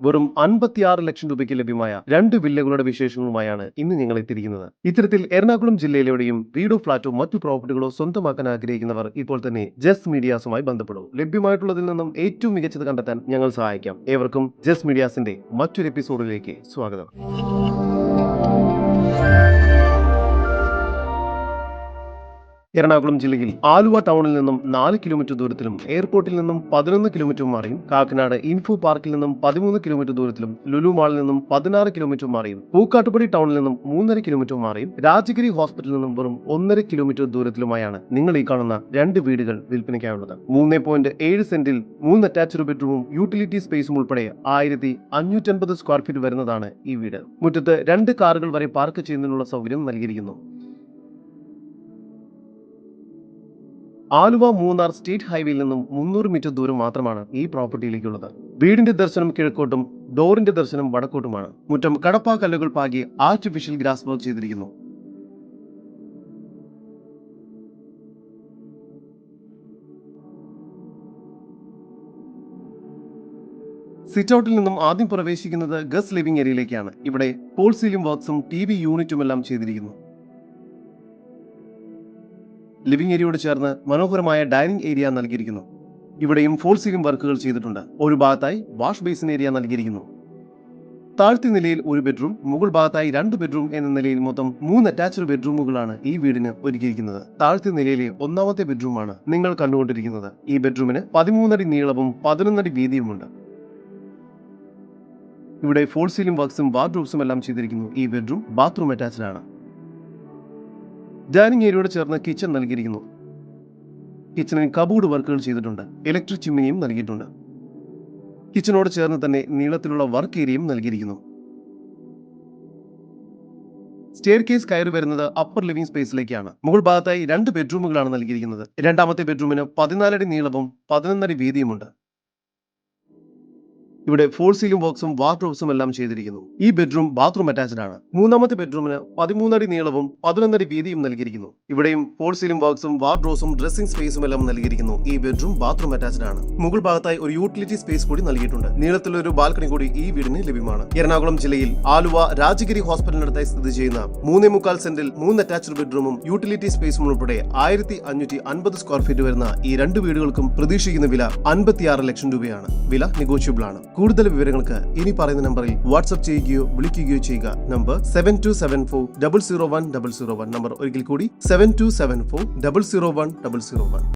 വെറും അൻപത്തിയാറ് ലക്ഷം രൂപയ്ക്ക് ലഭ്യമായ രണ്ട് വില്ലകളുടെ വിശേഷങ്ങളുമായാണ് ഇന്ന് ഞങ്ങൾ എത്തിയിരിക്കുന്നത്. ഇത്തരത്തിൽ എറണാകുളം ജില്ലയിലെവിടെയും വീടോ ഫ്ളാറ്റോ മറ്റു പ്രോപ്പർട്ടികളോ സ്വന്തമാക്കാൻ ആഗ്രഹിക്കുന്നവർ ഇപ്പോൾ തന്നെ ജസ് മീഡിയാസുമായി ബന്ധപ്പെടും. ലഭ്യമായിട്ടുള്ളതിൽ നിന്നും ഏറ്റവും മികച്ചത് കണ്ടെത്താൻ ഞങ്ങൾ സഹായിക്കാം. ഏവർക്കും ജസ് മീഡിയാസിന്റെ മറ്റൊരു എപ്പിസോഡിലേക്ക് സ്വാഗതം. എറണാകുളം ജില്ലയിൽ ആലുവ ടൗണിൽ നിന്നും നാല് കിലോമീറ്റർ ദൂരത്തിലും എയർപോർട്ടിൽ നിന്നും പതിനൊന്ന് കിലോമീറ്റർ മാറിയും. കാക്കനാട് ഇൻഫോ പാർക്കിൽ നിന്നും പതിമൂന്ന് കിലോമീറ്റർ ദൂരത്തിലും ലുലു മാളിൽ നിന്നും പതിനാറ് കിലോമീറ്റർ മാറിയും. പൂക്കാട്ടുപടി ടൗണിൽ നിന്നും മൂന്നര കിലോമീറ്റർ മാറിയും. രാജഗിരി ഹോസ്പിറ്റലിൽ നിന്നും വെറും ഒന്നര കിലോമീറ്റർ ദൂരത്തിലുമായാണ് നിങ്ങൾ ഈ കാണുന്ന രണ്ട് വീടുകൾ വിൽപ്പനയ്ക്കായുള്ളത്. മൂന്ന് പോയിന്റ് ഏഴ് സെന്റിൽ മൂന്ന് അറ്റാച്ച്ഡ് ബെഡ്റൂമും യൂട്ടിലിറ്റി സ്പേസും ഉൾപ്പെടെ ആയിരത്തി അഞ്ഞൂറ്റൻപത് സ്ക്വയർ ഫീറ്റ് വരുന്നതാണ് ഈ വീട്. മുറ്റത്ത് രണ്ട് കാറുകൾ വരെ പാർക്ക് ചെയ്യുന്നതിനുള്ള സൗകര്യം നൽകിയിരിക്കുന്നു. ആലുവ മൂന്നാർ സ്റ്റേറ്റ് ഹൈവേയിൽ നിന്നും മുന്നൂറ് മീറ്റർ ദൂരം മാത്രമാണ് ഈ പ്രോപ്പർട്ടിയിലേക്കുള്ളത്. വീടിന്റെ ദർശനം കിഴക്കോട്ടും ഡോറിന്റെ ദർശനം വടക്കോട്ടുമാണ്. മുറ്റം കടപ്പാ കല്ലുകൾ പാകി ആർട്ടിഫിഷ്യൽ ഗ്രാസ് വർക്ക് ചെയ്തിരിക്കുന്നു. സിറ്റ് ഔട്ടിൽ നിന്നും ആദ്യം പ്രവേശിക്കുന്നത് ഗസ് ലിവിംഗ് ഏരിയയിലേക്കാണ്. ഇവിടെ പോൾ വർക്ക്സും ടി വി യൂണിറ്റുമെല്ലാം ചെയ്തിരിക്കുന്നു. ലിവിംഗ് ഏരിയയോട് ചേർന്ന് മനോഹരമായ ഡൈനിങ് ഏരിയ നൽകിയിരിക്കുന്നു. ഇവിടെയും ഫോൾ സീലിംഗ് വർക്കുകൾ ചെയ്തിട്ടുണ്ട്. ഒരു ഭാഗത്തായി വാഷ് ബേസിൻ ഏരിയ നൽകിയിരിക്കുന്നു. താഴ്ത്തി നിലയിൽ ഒരു ബെഡ്റൂം മുകൾ ഭാഗത്തായി രണ്ട് ബെഡ്റൂം എന്ന നിലയിൽ മൊത്തം മൂന്ന് അറ്റാച്ച്ഡ് ബെഡ്റൂമുകളാണ് ഈ വീടിന് ഒരുക്കിയിരിക്കുന്നത്. താഴ്ത്തി നിലയിലെ ഒന്നാമത്തെ ബെഡ്റൂമാണ് നിങ്ങൾ കണ്ടുകൊണ്ടിരിക്കുന്നത്. ഈ ബെഡ്റൂമിന് പതിമൂന്നടി നീളവും പതിനൊന്നടി വീതിയുമുണ്ട്. ഇവിടെ ഫോൾ സീലിംഗ് വർക്ക്സും വാർഡ്രോബ്സും എല്ലാം ചെയ്തിരിക്കുന്നു. ഈ ബെഡ്റൂം ബാത്റൂം അറ്റാച്ച്ഡ് ആണ്. ഡൈനിങ് ഏരിയയോട് ചേർന്ന് കിച്ചൺ നൽകിയിരിക്കുന്നു. കിച്ചണിൽ കബോർഡ് വർക്കുകൾ ചെയ്തിട്ടുണ്ട്. ഇലക്ട്രിക് ചിമ്മിനിയും നൽകിയിട്ടുണ്ട്. കിച്ചണോട് ചേർന്ന് തന്നെ നീളത്തിലുള്ള വർക്ക് ഏരിയയും നൽകിയിരിക്കുന്നു. സ്റ്റെയർ കേസ് കയറി വരുന്നത് അപ്പർ ലിവിംഗ് സ്പേസിലേക്കാണ്. മുകൾ ഭാഗത്തായി രണ്ട് ബെഡ്റൂമുകളാണ് നൽകിയിരിക്കുന്നത്. രണ്ടാമത്തെ ബെഡ്റൂമിന് പതിനാലടി നീളവും പതിനൊന്നടി വീതിയുമുണ്ട്. ഇവിടെ ഫോൾ സീലിംഗ് ബോക്സും വാർഡ്രോബ്സും എല്ലാം ചെയ്തിരിക്കുന്നു. ഈ ബെഡ്റൂം ബാത്റൂം അറ്റാച്ച്ഡ് ആണ്. മൂന്നാമത്തെ ബെഡ്റൂമിന് പതിമൂന്നടി നീളവും പതിനൊന്നടി വീതിയും നൽകിയിരിക്കുന്നു. ഇവിടെയും ഫോൾ സീലിംഗ് ബോക്സും വാർഡ്രോസും ഡ്രസ്സിംഗ് സ്പേസും എല്ലാം നൽകിയിരിക്കുന്നു. ഈ ബെഡ്റൂം ബാത്റൂം അറ്റാച്ച്ഡ് ആണ്. മുകൾ ഭാഗത്തായി ഒരു യൂട്ടിലിറ്റി സ്പേസ് കൂടി നൽകിയിട്ടുണ്ട്. നീളത്തിലുള്ള ഒരു ബാൽക്കണി കൂടി ഈ വീടിന് ലഭ്യമാണ്. എറണാകുളം ജില്ലയിൽ ആലുവ രാജഗിരി ഹോസ്പിറ്റലിനടുത്തായി സ്ഥിതി ചെയ്യുന്ന മൂന്നേ മുക്കാൽ സെന്റിൽ മൂന്ന് അറ്റാച്ച്ഡ് ബെഡ്റൂമും യൂട്ടിലിറ്റി സ്പേസും ഉൾപ്പെടെ ആയിരത്തി അഞ്ഞൂറ്റി അൻപത് സ്ക്വയർ ഫീറ്റ് വരുന്ന ഈ രണ്ട് വീടുകൾക്കും പ്രതീക്ഷിക്കുന്ന വില അൻപത്തിയാറ് ലക്ഷം രൂപയാണ്. വില നെഗോഷ്യബിൾ ആണ്. കൂടുതൽ വിവരങ്ങൾക്ക് ഇനി പറയുന്ന നമ്പറിൽ വാട്സ്ആപ്പ് ചെയ്യുകയോ വിളിക്കുകയോ ചെയ്യുക. Number seven two seven four double zero one double zero one number ഒരിക്കൽ കൂടി seven two seven four double zero one double zero one